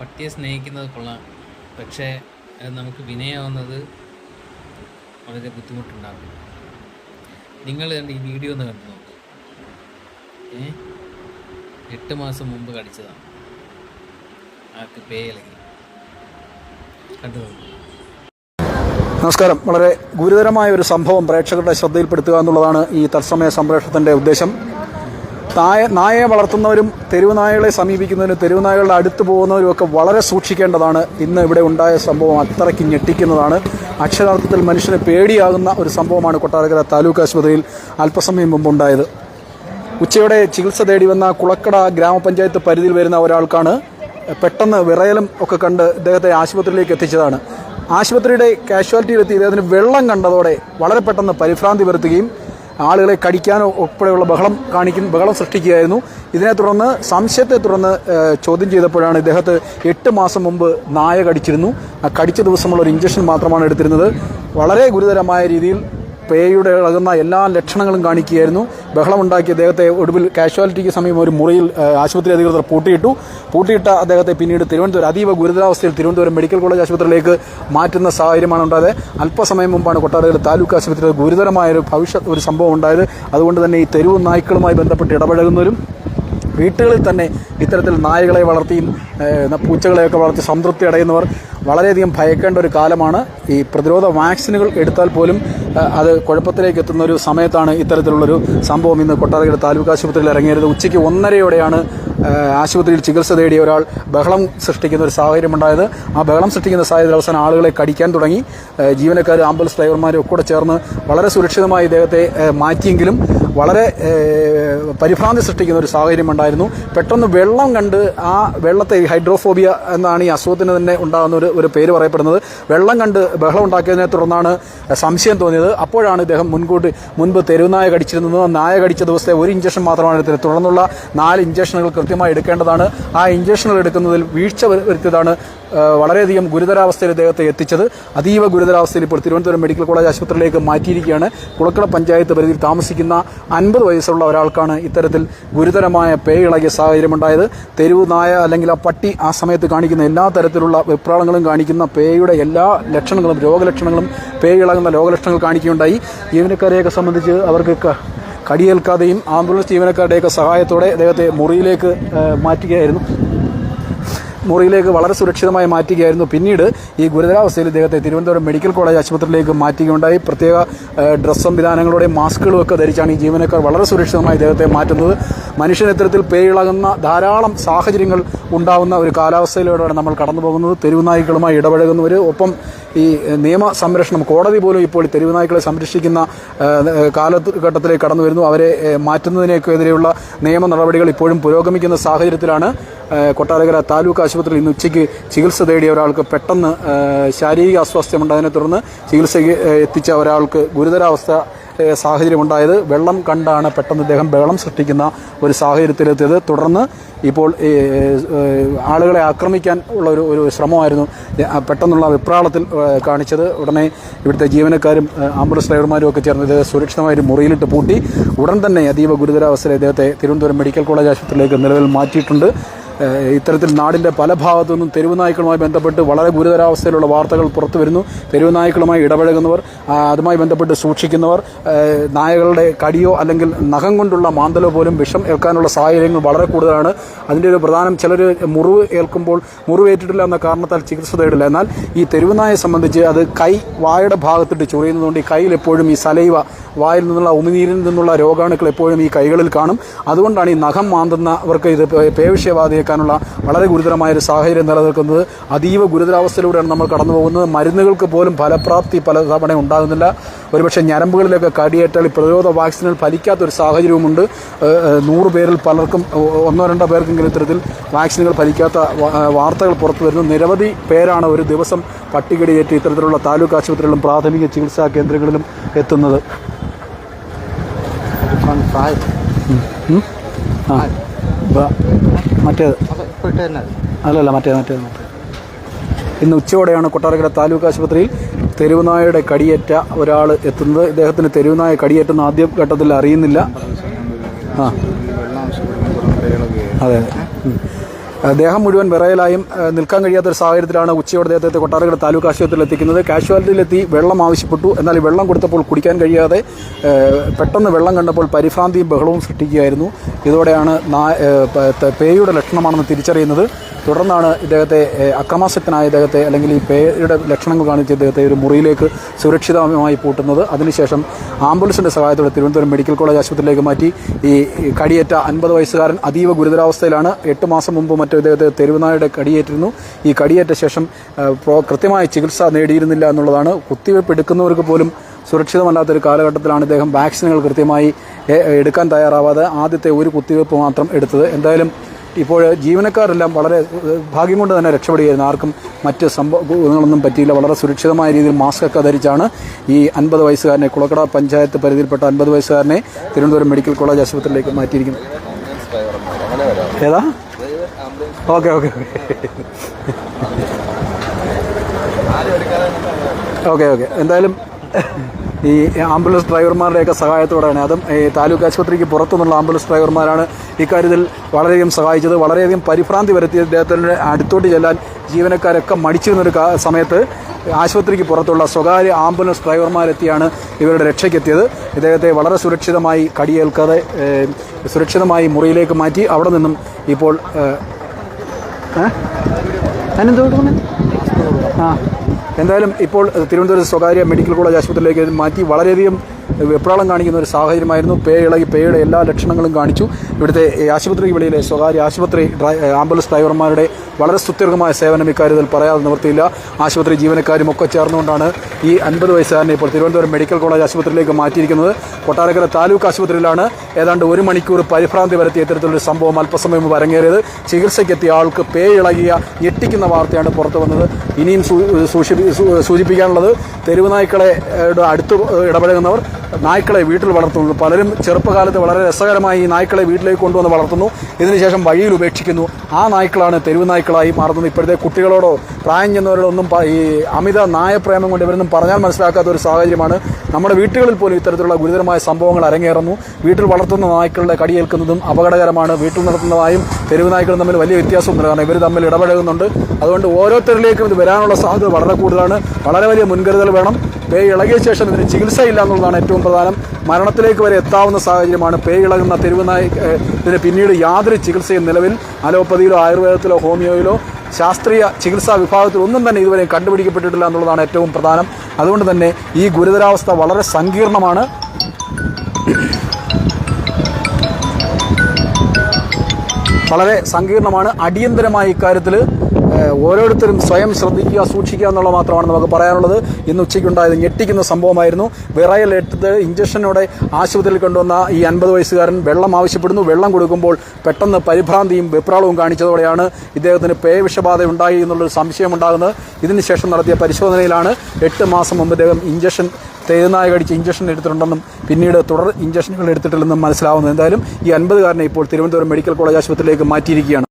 പട്ടിയെ സ്നേഹിക്കുന്നത് കൊള്ളാം. പക്ഷേ അത് നമുക്ക് വിനയാവുന്നത് വളരെ ബുദ്ധിമുട്ടുണ്ടാകും നിങ്ങൾ കണ്ട് ഈ വീഡിയോ ഒന്ന് കണ്ടു നോക്കൂ. ഏ? എട്ട് മാസം മുമ്പ് കടിച്ചതാണ്. ആൾക്ക് പേയിളകി കണ്ടു നോക്കൂ. നമസ്കാരം. വളരെ ഗുരുതരമായ ഒരു സംഭവം പ്രേക്ഷകരുടെ ശ്രദ്ധയിൽപ്പെടുത്തുക എന്നുള്ളതാണ് ഈ തത്സമയ സംപ്രേഷണത്തിന്റെ ഉദ്ദേശം. നായ നായയെ വളർത്തുന്നവരും തെരുവ് നായകളെ സമീപിക്കുന്നവരും തെരുവ് നായകളുടെ അടുത്ത് പോകുന്നവരും ഒക്കെ വളരെ സൂക്ഷിക്കേണ്ടതാണ്. ഇന്ന് ഇവിടെ ഉണ്ടായ സംഭവം അത്രയ്ക്ക് ഞെട്ടിക്കുന്നതാണ്. അക്ഷരാർത്ഥത്തിൽ മനുഷ്യന് പേടിയാകുന്ന ഒരു സംഭവമാണ് കൊട്ടാരക്കര താലൂക്ക് ആശുപത്രിയിൽ അല്പസമയം മുമ്പ് ഉണ്ടായത് ഉച്ചയോടെ ചികിത്സ തേടി വന്ന കുളക്കട ഗ്രാമപഞ്ചായത്ത് പരിധിയിൽ വരുന്ന ഒരാൾക്കാണ് പെട്ടെന്ന് വിറയലും ഒക്കെ കണ്ട് ഇദ്ദേഹത്തെ ആശുപത്രിയിലേക്ക് എത്തിച്ചതാണ്. ആശുപത്രിയുടെ കാഷ്വാലിറ്റിയിലെത്തി ഇദ്ദേഹത്തിന് വെള്ളം കണ്ടതോടെ വളരെ പെട്ടെന്ന് പരിഭ്രാന്തി വരുത്തുകയും ആളുകളെ കടിക്കാനോ ഉൾപ്പെടെയുള്ള ബഹളം കാണിക്കും ബഹളം സൃഷ്ടിക്കുകയായിരുന്നു. ഇതിനെ തുടർന്ന് സംശയത്തെ തുടർന്ന് ചോദ്യം ചെയ്തപ്പോഴാണ് ഇദ്ദേഹത്തെ എട്ട് മാസം മുമ്പ് നായ കടിച്ചിരുന്നു. ആ കടിച്ച ദിവസമുള്ള ഒരു ഇഞ്ചക്ഷൻ മാത്രമാണ് എടുത്തിരുന്നത്. വളരെ ഗുരുതരമായ രീതിയിൽ പേയുടെ ഇളകുന്ന എല്ലാ ലക്ഷണങ്ങളും കാണിക്കുകയായിരുന്നു. ബഹളമുണ്ടാക്കി അദ്ദേഹത്തെ ഒടുവിൽ കാഷ്വാലിറ്റിക്ക് സമീപം ഒരു മുറിയിൽ ആശുപത്രി അധികൃതർ പൂട്ടിയിട്ടു. പൂട്ടിയിട്ട അദ്ദേഹത്തെ പിന്നീട് തിരുവനന്തപുരം അതീവ ഗുരുതരാവസ്ഥയിൽ തിരുവനന്തപുരം മെഡിക്കൽ കോളേജ് ആശുപത്രിയിലേക്ക് മാറ്റുന്ന സാഹചര്യമാണ് ഉണ്ടായത്. അല്പസമയം മുമ്പാണ് കൊട്ടാരക്കര താലൂക്ക് ആശുപത്രിയിൽ ഗുരുതരമായ ഒരു ഭവിഷ്യ ഒരു സംഭവം ഉണ്ടായത്. അതുകൊണ്ട് തന്നെ ഈ തെരുവ് നായ്ക്കളുമായി ബന്ധപ്പെട്ട് ഇടപഴകുന്നവരും വീട്ടുകളിൽ തന്നെ ഇത്തരത്തിൽ നായകളെ വളർത്തിയും പൂച്ചകളെയൊക്കെ വളർത്തി സംതൃപ്തി അടയുന്നവർ വളരെയധികം ഭയക്കേണ്ട ഒരു കാലമാണ്. ഈ പ്രതിരോധ വാക്സിനുകൾ എടുത്താൽ പോലും അത് കുഴപ്പത്തിലേക്ക് എത്തുന്ന ഒരു സമയത്താണ് ഇത്തരത്തിലുള്ളൊരു സംഭവം ഇന്ന് കൊട്ടാരക്കര താലൂക്ക് ആശുപത്രിയിൽ ഇറങ്ങിയത് ഉച്ചയ്ക്ക് ഒന്നരയോടെയാണ് ആശുപത്രിയിൽ ചികിത്സ തേടിയ ഒരാൾ ബഹളം സൃഷ്ടിക്കുന്ന ഒരു സാഹചര്യം ഉണ്ടായത് ആ ബഹളം സൃഷ്ടിക്കുന്ന സാഹചര്യത്തിൽ അവസാനം ആളുകളെ കടിക്കാൻ തുടങ്ങി. ജീവനക്കാർ ആംബുലൻസ് ഡ്രൈവർമാരും ഒക്കെ ചേർന്ന് വളരെ സുരക്ഷിതമായി ഇദ്ദേഹത്തെ മാറ്റിയെങ്കിലും വളരെ പരിഭ്രാന്തി സൃഷ്ടിക്കുന്ന ഒരു സാഹചര്യം ഉണ്ടായിരുന്നു പെട്ടെന്ന് വെള്ളം കണ്ട് ആ വെള്ളത്തെ ഹൈഡ്രോഫോബിയ എന്നാണ് ഈ അസുഖത്തിന് തന്നെ ഉണ്ടാകുന്ന ഒരു ഒരു പേര് പറയപ്പെടുന്നത്. വെള്ളം കണ്ട് ബഹളം ഉണ്ടാക്കിയതിനെ തുടർന്നാണ് സംശയം തോന്നിയത്. അപ്പോഴാണ് ഇദ്ദേഹം മുൻകൂട്ടി മുൻപ് തെരുവുനായ കടിച്ചിരുന്നത്. നായ കടിച്ച ദിവസത്തെ ഒരു ഇഞ്ചക്ഷൻ മാത്രമാണ് തുടർന്നുള്ള നാല് ഇഞ്ചക്ഷനുകൾ കൃത്യമായി എടുക്കേണ്ടതാണ്. ആ ഇഞ്ചക്ഷനുകൾ എടുക്കുന്നതിൽ വീഴ്ച വരു- വരുത്തിയതാണ് വളരെയധികം ഗുരുതരാവസ്ഥയിൽ ഇദ്ദേഹത്തെ എത്തിച്ചത്. അതീവ ഗുരുതരാവസ്ഥയിൽ ഇപ്പോൾ തിരുവനന്തപുരം മെഡിക്കൽ കോളേജ് ആശുപത്രിയിലേക്ക് മാറ്റിയിരിക്കുകയാണ്. കുളക്കട പഞ്ചായത്ത് പരിധിയിൽ താമസിക്കുന്ന അൻപത് വയസ്സുള്ള ഒരാൾക്കാണ് ഇത്തരത്തിൽ ഗുരുതരമായ പേ ഇളകിയ സാഹചര്യമുണ്ടായത്. തെരുവ് നായ അല്ലെങ്കിൽ ആ പട്ടി ആ സമയത്ത് കാണിക്കുന്ന എല്ലാ തരത്തിലുള്ള വെപ്രാളങ്ങളും കാണിക്കുന്ന പേയുടെ എല്ലാ ലക്ഷണങ്ങളും രോഗലക്ഷണങ്ങളും പേ ഇളകുന്ന രോഗലക്ഷണങ്ങൾ കാണിക്കുകയുണ്ടായി. ജീവനക്കാരെയൊക്കെ സംബന്ധിച്ച് അവർക്ക് കടിയേൽക്കാതെയും ആംബുലൻസ് ജീവനക്കാരുടെയൊക്കെ സഹായത്തോടെ അദ്ദേഹത്തെ മുറിയിലേക്ക് മാറ്റുകയായിരുന്നു. മുറിയിലേക്ക് വളരെ സുരക്ഷിതമായി മാറ്റുകയായിരുന്നു. പിന്നീട് ഈ ഗുരുതരാവസ്ഥയിൽ ഇദ്ദേഹത്തെ തിരുവനന്തപുരം മെഡിക്കൽ കോളേജ് ആശുപത്രിയിലേക്ക് മാറ്റുകയുണ്ടായി. പ്രത്യേക ഡ്രസ് സംവിധാനങ്ങളുടെയും മാസ്കുകളും ഒക്കെ ധരിച്ചാണ് ഈ ജീവനക്കാർ വളരെ സുരക്ഷിതമായി ഇദ്ദേഹത്തെ മാറ്റുന്നത്. മനുഷ്യൻ ഇത്തരത്തിൽ പേയിളകുന്ന ധാരാളം സാഹചര്യങ്ങൾ ഉണ്ടാവുന്ന ഒരു കാലാവസ്ഥയിലൂടെയാണ് നമ്മൾ കടന്നു പോകുന്നത്. തെരുവുനായ്ക്കളുമായി ഇടപഴകുന്നവർ ഒപ്പം ഈ നിയമ സംരക്ഷണം കോടതി പോലും ഇപ്പോൾ തെരുവുനായ്ക്കളെ സംരക്ഷിക്കുന്ന കാലഘട്ടത്തിലേക്ക് കടന്നു വരുന്നു. അവരെ മാറ്റുന്നതിനൊക്കെ എതിരെയുള്ള നിയമ നടപടികൾ ഇപ്പോഴും പുരോഗമിക്കുന്ന സാഹചര്യത്തിലാണ് കൊട്ടാരക്കര താലൂക്ക് ആശുപത്രിയിൽ ഇന്ന് ഉച്ചയ്ക്ക് ചികിത്സ തേടിയ ഒരാൾക്ക് പെട്ടെന്ന് ശാരീരിക അസ്വാസ്ഥ്യമുണ്ടായതിനെ തുടർന്ന് ചികിത്സയ്ക്ക് എത്തിച്ച ഒരാൾക്ക് ഗുരുതരാവസ്ഥ സാഹചര്യമുണ്ടായത്. വെള്ളം കണ്ടാണ് പെട്ടെന്ന് ഇദ്ദേഹം ബഹളം സൃഷ്ടിക്കുന്ന ഒരു സാഹചര്യത്തിലെത്തിയത്. തുടർന്ന് ഇപ്പോൾ ആളുകളെ ആക്രമിക്കാൻ ഉള്ള ഒരു ഒരു ശ്രമമായിരുന്നു പെട്ടെന്നുള്ള വിപ്രാളത്തിൽ കാണിച്ചത്. ഉടനെ ഇവിടുത്തെ ജീവനക്കാരും ആംബുലൻസ് ഡ്രൈവർമാരും ഒക്കെ ചേർന്ന് സുരക്ഷിതമായ ഒരു മുറിയിലിട്ട് പൂട്ടി. ഉടൻ തന്നെ അതീവ ഗുരുതരാവസ്ഥയിൽ ഇദ്ദേഹത്തെ തിരുവനന്തപുരം മെഡിക്കൽ കോളേജ് ആശുപത്രിയിലേക്ക് നിലവിൽ മാറ്റിയിട്ടുണ്ട്. ഇത്തരത്തിൽ നാടിന്റെ പല ഭാഗത്തു നിന്നും ബന്ധപ്പെട്ട് വളരെ ഗുരുതരാവസ്ഥയിലുള്ള വാർത്തകൾ പുറത്തു വരുന്നു. തെരുവുനായ്ക്കളുമായി ഇടപഴകുന്നവർ അതുമായി ബന്ധപ്പെട്ട് സൂക്ഷിക്കുന്നവർ നായകളുടെ കടിയോ അല്ലെങ്കിൽ നഖം കൊണ്ടുള്ള മാന്തലോ പോലും വിഷം ഏൽക്കാനുള്ള സാഹചര്യങ്ങൾ വളരെ കൂടുതലാണ്. അതിന്റെ ഒരു പ്രധാനം ചിലർ മുറിവ് ഏൽക്കുമ്പോൾ മുറിവേറ്റിട്ടില്ല എന്ന കാരണത്താൽ ചികിത്സ തേടില്ല. എന്നാൽ ഈ തെരുവുനായെ സംബന്ധിച്ച് അത് കൈ വായുടെ ഭാഗത്തിട്ട് ചൊറിയുന്നതുകൊണ്ട് ഈ കയ്യിൽ എപ്പോഴും ഈ സലൈവ വായിൽ നിന്നുള്ള ഉമിനീരിൽ നിന്നുള്ള രോഗാണുക്കൾ എപ്പോഴും ഈ കൈകളിൽ കാണും. അതുകൊണ്ടാണ് ഈ നഖം മാന്തുന്നവർക്ക് ഇത് പേ- പേവിഷബാധയേക്കാനുള്ള വളരെ ഗുരുതരമായ ഒരു സാഹചര്യം നിലനിൽക്കുന്നത് അതീവ ഗുരുതരാവസ്ഥയിലൂടെയാണ് നമ്മൾ കടന്നു പോകുന്നത് മരുന്നുകൾക്ക് പോലും ഫലപ്രാപ്തി പല തവണ ഉണ്ടാകുന്നില്ല. ഒരുപക്ഷെ ഞരമ്പുകളിലൊക്കെ കടിയേറ്റാൽ പ്രതിരോധ വാക്സിനുകൾ ഫലിക്കാത്തൊരു സാഹചര്യവുമുണ്ട്. നൂറ് പേരിൽ പലർക്കും ഒന്നോ രണ്ടോ പേർക്കെങ്കിലും ഇത്തരത്തിൽ വാക്സിനുകൾ ഫലിക്കാത്ത വാർത്തകൾ പുറത്തു വരുന്നു. നിരവധി പേരാണ് ഒരു ദിവസം പട്ടികടിയേറ്റ് ഇത്തരത്തിലുള്ള താലൂക്ക് ആശുപത്രികളിലും പ്രാഥമിക ചികിത്സാ കേന്ദ്രങ്ങളിലും എത്തുന്നത്? ആ മറ്റേത് അല്ലല്ല മറ്റേത് മറ്റേത് ഇന്ന് ഉച്ചയോടെയാണ് കൊട്ടാരക്കര താലൂക്ക് ആശുപത്രിയിൽ തെരുവുനായയുടെ കടിയേറ്റ ഒരാൾ എത്തുന്നത്. ഇദ്ദേഹത്തിന് തെരുവുനായ കടിയേറ്റെന്ന് ആദ്യ ഘട്ടത്തിൽ അറിയുന്നില്ല. ആ. അതെ അതെ. ദേഹം മുഴുവൻ വിറയലായും നിൽക്കാൻ കഴിയാത്ത ഒരു സാഹചര്യത്തിലാണ് ഉച്ചയോടെ അദ്ദേഹത്തെ കൊട്ടാരക്കര താലൂക്ക് ആശുപത്രിയിൽ എത്തിക്കുന്നത്. കാഷ്വാലിറ്റിയിലെത്തി വെള്ളം ആവശ്യപ്പെട്ടു. എന്നാൽ ഈ വെള്ളം കൊടുത്തപ്പോൾ കുടിക്കാൻ കഴിയാതെ പെട്ടെന്ന് വെള്ളം കണ്ടപ്പോൾ പരിഭ്രാന്തിയും ബഹളവും സൃഷ്ടിക്കുകയായിരുന്നു. ഇതോടെയാണ് പേയുടെ ലക്ഷണമാണെന്ന് തിരിച്ചറിയുന്നത്. തുടർന്നാണ് ഇദ്ദേഹത്തെ അക്രമാസക്തനായ ഇദ്ദേഹത്തെ അല്ലെങ്കിൽ ഈ പേയുടെ ലക്ഷണങ്ങൾ കാണിച്ച് ഇദ്ദേഹത്തെ ഒരു മുറിയിലേക്ക് സുരക്ഷിതമായി പൂട്ടുന്നത്. അതിനുശേഷം ആംബുലൻസിന്റെ സഹായത്തോടെ തിരുവനന്തപുരം മെഡിക്കൽ കോളേജ് ആശുപത്രിയിലേക്ക് മാറ്റി. ഈ കടിയേറ്റ അൻപത് വയസ്സുകാരൻ അതീവ ഗുരുതരാവസ്ഥയിലാണ്. എട്ട് മാസം മുമ്പ് മറ്റോ ഇദ്ദേഹത്തെ തെരുവുനായുടെ കടിയേറ്റിരുന്നു. ഈ കടിയേറ്റ ശേഷം കൃത്യമായ ചികിത്സ നേടിയിരുന്നില്ല എന്നുള്ളതാണ്. കുത്തിവയ്പ് എടുക്കുന്നവർക്ക് പോലും സുരക്ഷിതമല്ലാത്ത ഒരു കാലഘട്ടത്തിലാണ് ഇദ്ദേഹം വാക്സിനുകൾ കൃത്യമായി എടുക്കാൻ തയ്യാറാവാതെ ആദ്യത്തെ ഒരു കുത്തിവയ്പ് മാത്രം എടുത്തത്. എന്തായാലും ഇപ്പോൾ ജീവനക്കാരെല്ലാം വളരെ ഭാഗ്യം കൊണ്ട് തന്നെ രക്ഷപ്പെടുകയായിരുന്നു. ആർക്കും മറ്റ് സംഭവങ്ങളൊന്നും പറ്റിയില്ല. വളരെ സുരക്ഷിതമായ രീതിയിൽ മാസ്ക് ഒക്കെ ധരിച്ചാണ് ഈ അൻപത് വയസ്സുകാരനെ കുളക്കട പഞ്ചായത്ത് പരിധിയിൽപ്പെട്ട അൻപത് വയസ്സുകാരനെ തിരുവനന്തപുരം മെഡിക്കൽ കോളേജ് ആശുപത്രിയിലേക്ക് മാറ്റിയിരിക്കുന്നത്. ഏതാ? Okay okay. Okay okay. എന്തായാലും ഈ ആംബുലൻസ് ഡ്രൈവർമാരുടെയൊക്കെ സഹായത്തോടെയാണ്. അതും ഈ താലൂക്ക് ആശുപത്രിക്ക് പുറത്തുനിന്നുള്ള ആംബുലൻസ് ഡ്രൈവർമാരാണ് ഇക്കാര്യത്തിൽ വളരെയധികം സഹായിച്ചത്. വളരെയധികം പരിഭ്രാന്തി വരുത്തിയത് ഇദ്ദേഹത്തിന്റെ അടുത്തോട്ട് ചെല്ലാൻ ജീവനക്കാരൊക്കെ മടിച്ചിരുന്നൊരു സമയത്ത് ആശുപത്രിക്ക് പുറത്തുള്ള സ്വകാര്യ ആംബുലൻസ് ഡ്രൈവർമാരെത്തിയാണ് ഇവരുടെ രക്ഷയ്ക്കെത്തിയത്. ഇദ്ദേഹത്തെ വളരെ സുരക്ഷിതമായി കടിയേൽക്കാതെ സുരക്ഷിതമായി മുറിയിലേക്ക് മാറ്റി അവിടെ നിന്നും ഇപ്പോൾ? അതിനെന്ത് ആ. എന്തായാലും ഇപ്പോൾ തിരുവനന്തപുരം സ്വകാര്യ മെഡിക്കൽ കോളേജ് ആശുപത്രിയിലേക്ക് മാറ്റി വളരെയധികം വെപ്രാളം കാണിക്കുന്ന ഒരു സാഹചര്യമായിരുന്നു. പേ ഇളകി പേയുടെ എല്ലാ ലക്ഷണങ്ങളും കാണിച്ചു. ഇവിടുത്തെ ആശുപത്രിക്ക് ആശുപത്രി വെളിയിലെ സ്വകാര്യ ആശുപത്രി ആംബുലൻസ് ഡ്രൈവർമാരുടെ വളരെ സുത്യർഹമായ സേവനം ഇക്കാര്യത്തിൽ പറയാതെ നിവർത്തിയില്ല. ആശുപത്രി ജീവനക്കാരും ഒക്കെ ചേർന്നുകൊണ്ടാണ് ഈ അൻപത് വയസ്സുകാരനെ ഇപ്പോൾ തിരുവനന്തപുരം മെഡിക്കൽ കോളേജ് ആശുപത്രിയിലേക്ക് മാറ്റിയിരിക്കുന്നത്. കൊട്ടാരക്കര താലൂക്ക് ആശുപത്രിയിലാണ് ഏതാണ്ട് ഒരു മണിക്കൂർ പരിഭ്രാന്തി വരുത്തിയ ഇത്തരത്തിലൊരു സംഭവം അല്പസമയം മുമ്പ് അരങ്ങേറിയത്. ചികിത്സയ്ക്കെത്തിയ ആൾക്ക് പേ ഇളകിയ ഞെട്ടിക്കുന്ന വാർത്തയാണ് പുറത്തു വന്നത്. ഇനിയും സൂചിപ്പിക്കാനുള്ളത് തെരുവുനായ്ക്കളെ അടുത്ത് ഇടപഴകുന്നവർ നായ്ക്കളെ വീട്ടിൽ വളർത്തുന്നത് പലരും ചെറുപ്പകാലത്ത് വളരെ രസകരമായി ഈ നായ്ക്കളെ വീട്ടിലേക്ക് കൊണ്ടുവന്ന് വളർത്തുന്നു. ഇതിനുശേഷം വഴിയിൽ ഉപേക്ഷിക്കുന്നു. ആ നായ്ക്കളാണ് തെരുവ് നായ്ക്കളായി മാറുന്നത്. ഇപ്പോഴത്തെ കുട്ടികളോടോ പ്രായം ചെന്നവരോടൊന്നും ഈ അമിത നായപ്രേമം കൊണ്ട് ഇവരൊന്നും പറഞ്ഞാൽ മനസ്സിലാക്കാത്ത ഒരു സാഹചര്യമാണ്. നമ്മുടെ വീട്ടുകളിൽ പോലും ഇത്തരത്തിലുള്ള ഗുരുതരമായ സംഭവങ്ങൾ അരങ്ങേറുന്നു. വീട്ടിൽ വളർത്തുന്ന നായ്ക്കളുടെ കടിയേൽക്കുന്നതും അപകടകരമാണ്. വീട്ടിൽ നടത്തുന്നതായും തെരുവ് നായ്ക്കളും തമ്മിൽ വലിയ വ്യത്യാസമുണ്ട്. കാരണം ഇവർ തമ്മിൽ ഇടപഴകുന്നുണ്ട്. അതുകൊണ്ട് ഓരോരുത്തരിലേക്കും ഇത് വരാനുള്ള സാധ്യത വളരെ കൂടുതലാണ്. വളരെ വലിയ മുൻകരുതൽ വേണം. പേ ഇളകിയ ശേഷം ഇതിന് ചികിത്സയില്ല എന്നുള്ളതാണ് ഏറ്റവും പ്രധാനം. മരണത്തിലേക്ക് വരെ എത്താവുന്ന സാഹചര്യമാണ് പേ ഇളകുന്ന തെരുവ് നായ് ഇതിന് പിന്നീട് യാതൊരു ചികിത്സയും നിലവിൽ അലോപ്പതിയിലോ ആയുർവേദത്തിലോ ഹോമിയോയിലോ ശാസ്ത്രീയ ചികിത്സാ വിഭാഗത്തിൽ ഒന്നും തന്നെ ഇതുവരെ കണ്ടുപിടിക്കപ്പെട്ടിട്ടില്ല എന്നുള്ളതാണ് ഏറ്റവും പ്രധാനം. അതുകൊണ്ട് തന്നെ ഈ ഗുരുതരാവസ്ഥ വളരെ സങ്കീർണമാണ്. വളരെ സങ്കീർണമാണ്. അടിയന്തരമായ ഇക്കാര്യത്തിൽ ഓരോരുത്തരും സ്വയം ശ്രദ്ധിക്കുക സൂക്ഷിക്കുക എന്നുള്ള മാത്രമാണ് നമുക്ക് പറയാനുള്ളത്. ഇന്ന് ഉച്ചയ്ക്കുണ്ടായത് ഞെട്ടിക്കുന്ന സംഭവമായിരുന്നു. വിറയൽ എടുത്ത് ഇഞ്ചക്ഷനോടെ ആശുപത്രിയിൽ കൊണ്ടുവന്ന ഈ അൻപത് വയസ്സുകാരൻ വെള്ളം ആവശ്യപ്പെടുന്നു. വെള്ളം കൊടുക്കുമ്പോൾ പെട്ടെന്ന് പരിഭ്രാന്തിയും വെപ്രാളവും കാണിച്ചതോടെയാണ് ഇദ്ദേഹത്തിന് പേവിഷബാധ ഉണ്ടായി എന്നുള്ളൊരു സംശയമുണ്ടാകുന്നത് ഇതിനുശേഷം നടത്തിയ പരിശോധനയിലാണ് എട്ട് മാസം മുമ്പ് ഇദ്ദേഹം ഇഞ്ചക്ഷൻ തേനായ കടിച്ച് ഇഞ്ചക്ഷൻ എടുത്തിട്ടുണ്ടെന്നും പിന്നീട് തുടർ ഇഞ്ചക്ഷനുകൾ എടുത്തിട്ടില്ലെന്നും മനസ്സിലാവുന്നത്. എന്തായാലും ഈ അൻപതുകാരനെ ഇപ്പോൾ തിരുവനന്തപുരം മെഡിക്കൽ കോളേജ് ആശുപത്രിയിലേക്ക് മാറ്റിയിരിക്കുകയാണ്.